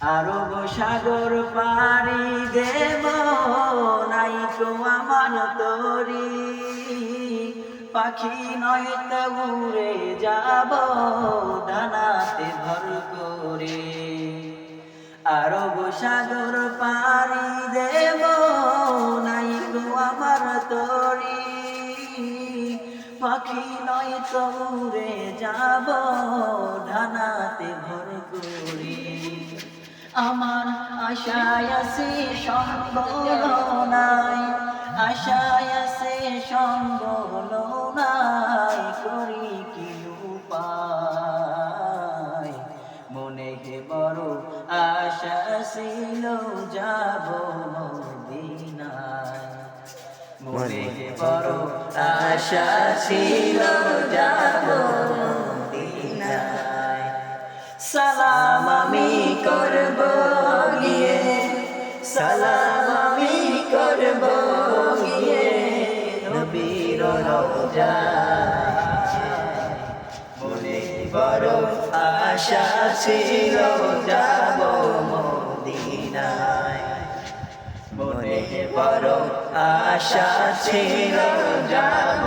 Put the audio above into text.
আরব সাগর পাড়ি দেব, নাই তো আমার তরি। পাখি নয় তো উড়ে যাব ডানাতে ভর করে। আরব সাগর পারি দেব, নাই তো আমার তরি। পাখি নয় তো উড়ে যাব করে আমার আশায় সম্বল নাই আশায় সম্বল নাই করি কি উপায়? মনে হে বড় আশা ছিল, যাব মদিনায়। মনে হে বড় আশা ছিল, যাব সালাম আমি করব গিয়ে। সালাম আমি করব গিয়ে। নবীর মনে বড় আশা ছিল, যাব মদিনায়। মনে বড় আশা ছিল, যাব